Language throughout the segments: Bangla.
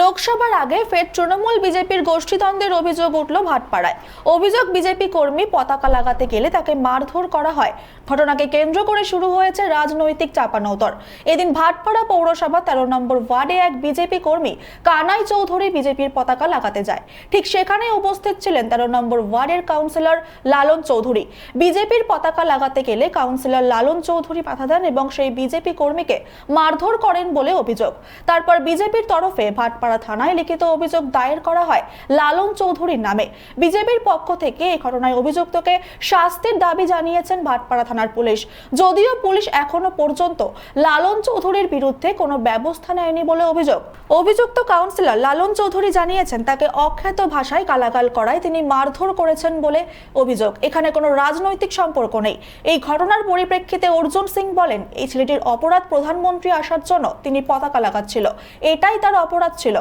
লোকসভার আগে ফের তৃণমূল বিজেপির গোষ্ঠীদ্বন্দ্বের অভিযোগ উঠল ভাটপাড়ায়। অভিযোগ, বিজেপি কর্মী পতাকা লাগাতে গেলে তাকে মারধর করা হয়। ঘটনাকে কেন্দ্র করে শুরু হয়েছে রাজনৈতিক চাপানৌতর এদিন ভাটপাড়া পৌরসভা তেরো নম্বর ওয়ার্ডে এক বিজেপি কর্মী কানাই চৌধুরী বিজেপির পতাকা লাগাতে যায়। ঠিক সেখানে উপস্থিত ছিলেন তেরো নম্বর ওয়ার্ডের কাউন্সিলর লালন চৌধুরী। বিজেপির পতাকা লাগাতে গেলে কাউন্সিলর লালন চৌধুরী বাধা দেন এবং সেই বিজেপি কর্মীকে মারধর করেন বলে অভিযোগ। তারপর বিজেপির তরফে ভাটপাড়া থানায় লিখিত অভিযোগ দায়ের করা হয় লালন চৌধুরীর নামে। বিজেপির পক্ষ থেকে এই ঘটনায় অভিযুক্তকে শাস্তির দাবি জানিয়েছেন ভাটপাড়া থানার পুলিশ। যদিও পুলিশ এখনও পর্যন্ত লালন চৌধুরীর বিরুদ্ধে কোনো ব্যবস্থা নেয়নি বলে অভিযোগ। অভিযুক্ত কাউন্সিলর লালন চৌধুরী জানিয়েছেন তাকে অখ্যাত ভাষায় গালাগাল করায় তিনি মারধর করেছেন বলে অভিযোগ। এখানে কোনো রাজনৈতিক সম্পর্ক নেই। এই ঘটনার পরিপ্রেক্ষিতে অর্জুন সিং বলেন, এই ছেলেটির অপরাধ প্রধানমন্ত্রী আসার জন্য তিনি পতাকা লাগাচ্ছিল। এটাই তার অপরাধ ছিল।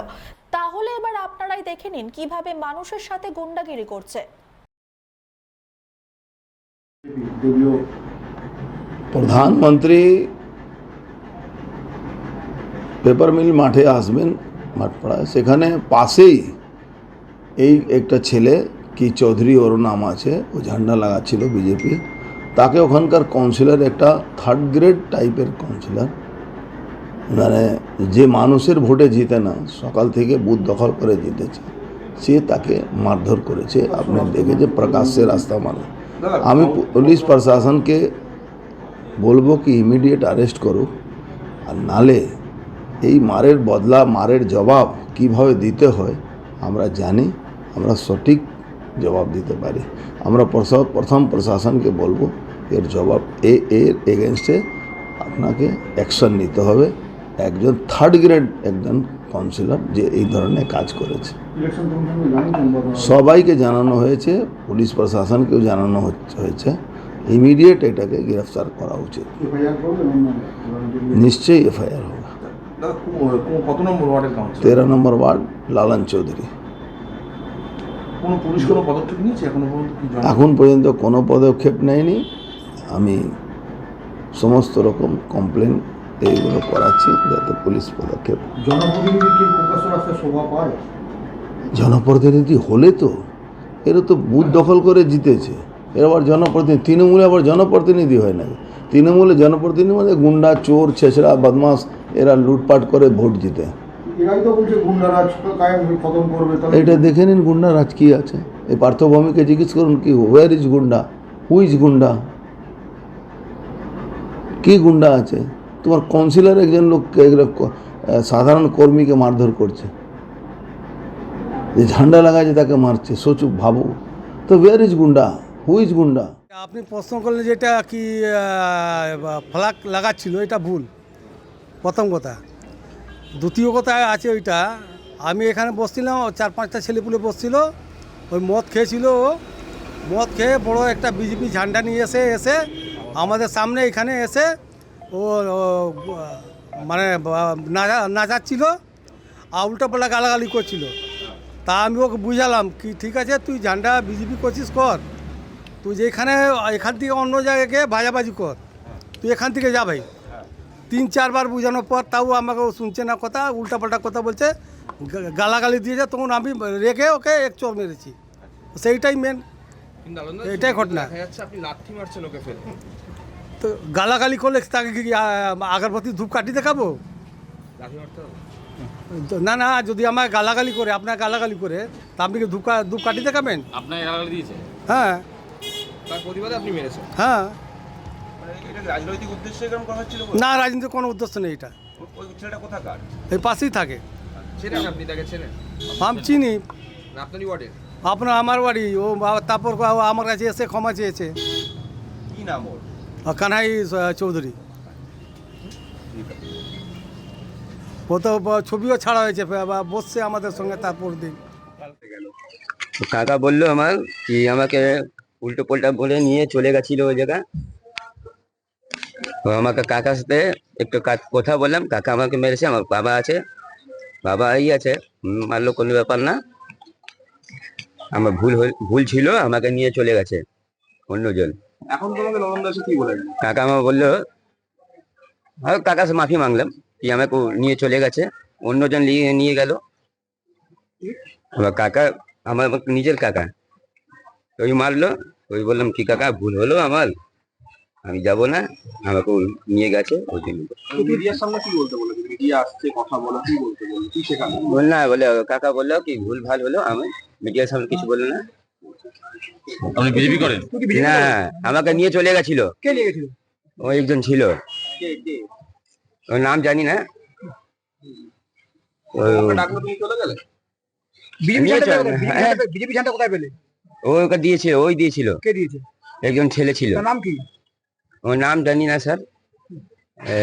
তাহলে এবার আপনারাই দেখে নিন কীভাবে মানুষের সাথে গুন্ডাগিরি করছে। প্রধানমন্ত্রী পেপার মিল মাঠে আসবেন মাঠপাড়ায়। সেখানে পাশেই এই একটা ছেলে কি চৌধুরী ওর নাম আছে ও ঝান্ডা লাগাচ্ছিল বিজেপি। তাকে ওখানকার কাউন্সিলর একটা থার্ড গ্রেড টাইপের কাউন্সিলর মানে যে মানুষের ভোটে জিতে না, সকাল থেকে বুথ দখল করে জিতেছে, সে তাকে মারধর করেছে। আপনি দেখেছে প্রকাশ্যে রাস্তা মানে আমি পুলিশ প্রশাসনকে বলব কি ইমিডিয়েট অ্যারেস্ট করুক। আর নালে এই মারের বদলা, মারের জবাব কীভাবে দিতে হয়, আমরা জানি, আমরা সঠিক জবাব দিতে পারি। আমরা প্রথম প্রশাসনকে বলব, এর জবাব এ এর এগেনস্টে আপনাকে অ্যাকশন নিতে হবে। একজন থার্ড গ্রেড একজন কাউন্সিলর যে এই ধরনের কাজ করেছে। সবাইকে জানানো হয়েছে পুলিশ প্রশাসনকেও জানানো হয়েছে। ইমিডিয়েট এটাকে গ্রেফতার করা উচিত। নিশ্চয়ই এফআইআর হবে। কত নম্বর ওয়ার্ডের তেরো নম্বর ওয়ার্ড লালন চৌধুরী। কোনো পুলিশ কোনো পদক্ষেপ নিয়েছে এখনও পর্যন্ত এখন পর্যন্ত কোনো পদক্ষেপ নেয়নি। আমি সমস্ত রকম কমপ্লেন এইগুলো করাচ্ছি যাতে পুলিশ পদক্ষেপ জনপ্রতিনিধি হলে তো এরা তো বুথ দখল করে জিতেছে। এরা আবার জনপ্রতিনিধি তৃণমূলে আবার জনপ্রতিনিধি হয় না তৃণমূলে জনপ্রতিনিধি মানে গুন্ডা চোর ছেঁচড়া বদমাস এরা লুটপাট করে ভোট জিতে। এটা দেখে নিন গুন্ডা রাজ কী আছে। এই পার্থভূমিকে জিজ্ঞেস করুন কি ওয়ার ইজ গুন্ডা? হু ইজ গুন্ডা? কি গুন্ডা আছে? তোমার কাউন্সিলর একজন লোককে সাধারণ কর্মীকে মারধর করছে। যে ঝান্ডা লাগাচ্ছে তাকে মারছে সোচু ভাবো। তো ওয়ার ইজ গুন্ডা? হু ইজ গুন্ডা? আপনি প্রশ্ন করলেন যেটা কি ফ্ল্যাগ লাগাচ্ছিল, এটা ভুল। প্রথম কথা। দ্বিতীয় কথা আছে ওইটা, আমি এখানে বসছিলাম চার পাঁচটা ছেলেপুলে বসছিল, ওই মদ খেয়েছিল ও। মদ খেয়ে বড় একটা বিজেপি ঝান্ডা নিয়ে এসে এসে আমাদের সামনে এখানে এসে ও মানে নাচা নাচাচ্ছিল আর উল্টোপাল্টা গালাগালি করছিল। তা আমি ওকে বুঝালাম কি ঠিক আছে তুই ঝান্ডা বিজেপি করছিস কর। তুই যেখানে এখান থেকে অন্য জায়গায় গিয়ে ভাজাবাজি কর। তুই এখান থেকে যা ভাই। তিন চারবার বোঝানোর পর তাও আমাকে ও শুনছে না কথা উল্টাপাল্টা কথা বলছে গালাগালি দিয়েছে তখন আমি রেখে ওকে এক চোর মেরেছি। সেইটাই মেন এটাই ঘটনা। আপনি লাঠি মারছেন ওকে ফেলে। তো গালাগালি করলে তাকে কি আগরবাতি ধূপ কাটি দেখাবো? না না যদি আমার গালাগালি করে আপনার গালাগালি করে তা আপনি কি ধূপ কা- ধূপ কাটি দেখাবেন? আপনার এলাকা দিয়েছে? হ্যাঁ। তার প্রতিবাদে আপনি মেরেছেন? হ্যাঁ। রাজনৈতিক উদ্দেশ্যে এরকম করা হচ্ছিল না রাজনীতির কোনো উদ্দেশ্য নেই এটা। ওই ছেলেটা কোথাকার? এই পাশেই থাকে। চেনেন আপনি তাকে চেনেন? আমি চিনি। আপনারই ওয়ার্ডের? আপনার আমার বাড়ি ও তারপর ও আমার কাছে এসে ক্ষমা চেয়েছে। কি নাম ওর? কানাই চৌধুরী ও তো ছবিও ছাড়া হয়েছে বসছে আমাদের সঙ্গে তারপর দিন কাকা বলল আমার কি আমাকে উল্টো পাল্টা বলে নিয়ে চলে গেছিল ওই জায়গায় তো আমাকে কাকার সাথে একটু কথা বললাম কাকা আমাকে মেরেছে আমার বাবা আছে বাবা এই আছে মারলো কোনো ব্যাপার না আমার ভুল ভুল ছিল আমাকে নিয়ে চলে গেছে অন্যজন এখন তোমাকে লবণ দাসে কি বলে? কাকা আমার বলল আর কাকা সে মাফি মাংলাম কি আমাকে নিয়ে চলে গেছে অন্যজন নিয়ে নিয়ে গেল। কাকা আমার আমার নিজের কাকা। ওই মারলো ওই বললাম কি কাকা ভুল হলো আমার? আমি যাব না আমাকে নিয়ে গেছে ওই জন্য। মিডিয়ার সামনে কি বলতে বলে মিডিয়া আসছে কথা বলো কি বলতে বলে কি শেখানো বল না বলে কাকা বলল কি ভুল ভালো হলো আমি মিডিয়ার সামনে কিছু বলল না। আপনি বিজেপি করেন? না আমাকে নিয়ে চলে গেছিল। কে নিয়ে গেছিল? ও একজন ছিল। ওর নাম জানি না। হ্যাঁ, বিজেপি ঝান্ডা কোথায় পেলে? ও ওকে দিয়েছে ওই দিয়েছিল। কে দিয়েছে? একজন ছেলে ছিল। নাম কি? ওর নাম জানি না স্যার। এ,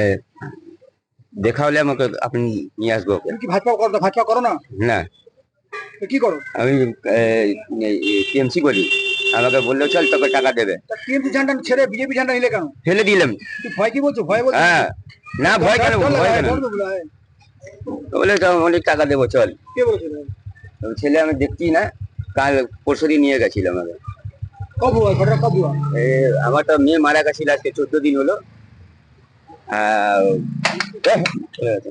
দেখা হলে আমাকে আপনি নিয়ে আসব ভাজপা করো ভাজপা করো না? না। কি করো? আমি টিএমসি করি। আমাকে বলল চল তোকে টাকা দেবে। টিএমসি ঝান্ডা ছেড়ে বিজেপি ঝান্ডা নিলে কেন? ফেলে দিলাম। তুই ভয় কি বলছো? ভয় বলছো? হ্যাঁ। না ভয় কেন ভয় কেন? বলে অনেক টাকা দেবো চল। কে বলেছে তো ছেলে আমি দেখছি না। কাল পরশু দিন নিয়ে গেছিল আমাকে কব ঘটনা কব এ, আমার তো মেয়ে মারা গেছিল আজকে চোদ্দ দিন হলো। আহ, চলে গেছে।